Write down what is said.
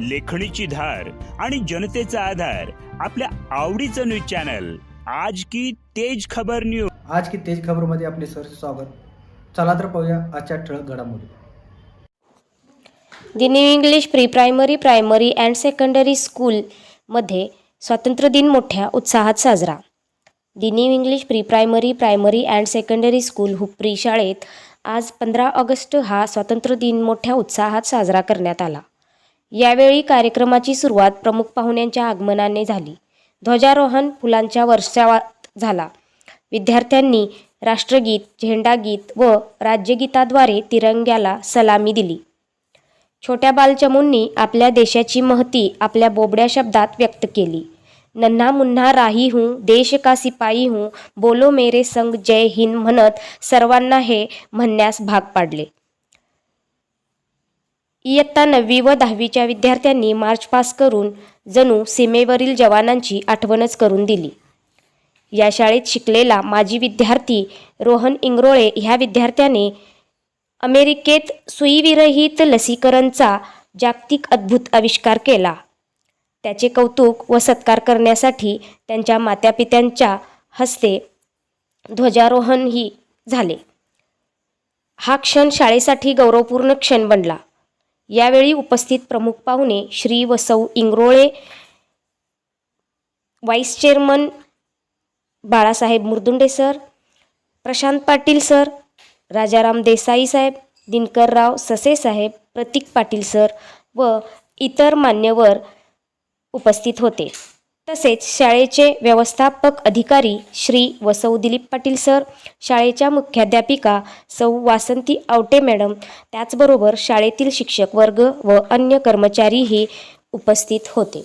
लेखणीची धार आणि जनतेचा आधार आपल्या आवडीचं न्यूज चॅनल. आज की तेज खबर न्यूज आज की तेज खबरमध्ये आपले सर स्वागत. चला तर पाहूया आजच्या ठळक घडामोडी. The new English pre primary primary and secondary स्कूलमध्ये स्वातंत्र्य दिन मोठ्या उत्साहात साजरा. The new English pre primary primary and secondary school Hupari शाळेत आज पंधरा ऑगस्ट हा स्वातंत्र्य दिन मोठ्या उत्साहात साजरा करण्यात आला. यावेळी कार्यक्रमाची सुरुवात प्रमुख पाहुण्यांच्या आगमनाने झाली. ध्वजारोहण फुलांच्या वर्षावात झाला. विद्यार्थ्यांनी राष्ट्रगीत झेंडागीत व राज्यगीताद्वारे तिरंग्याला सलामी दिली. छोट्या बालचमूंनी आपल्या देशाची महती आपल्या बोबड्या शब्दात व्यक्त केली. नन्हा मुन्हा राही हूँ देश का सिपाई हूँ बोलो मेरे संग जय हिंद म्हणत सर्वांना हे म्हणण्यास भाग पाडले. इयत्ता नववी व दहावीच्या विद्यार्थ्यांनी मार्च पास करून जणू सीमेवरील जवानांची आठवणच करून दिली. या शाळेत शिकलेला माजी विद्यार्थी रोहन इंग्रोळे ह्या विद्यार्थ्याने अमेरिकेत सुईविरहित लसीकरणचा जागतिक अद्भुत आविष्कार केला. त्याचे कौतुक व सत्कार करण्यासाठी त्यांच्या मातापित्यांच्या हस्ते ध्वजारोहणही झाले. हा क्षण शाळेसाठी गौरवपूर्ण क्षण बनला. यावेळी उपस्थित प्रमुख पाहुणे श्री व Ingrole Ingrole vice chairman Balasaheb Murdunde sir Prashant Patil sir Rajaram Desai साहेब दिनकरराव ससे साहेब प्रतीक पाटील सर व इतर मान्यवर उपस्थित होते. तसेच शाळेचे व्यवस्थापक अधिकारी श्री व सौ दिलीप पाटील सर शाळेच्या मुख्याध्यापिका सौ वासंती आवटे मॅडम त्याचबरोबर शाळेतील शिक्षक वर्ग व अन्य कर्मचारीही उपस्थित होते.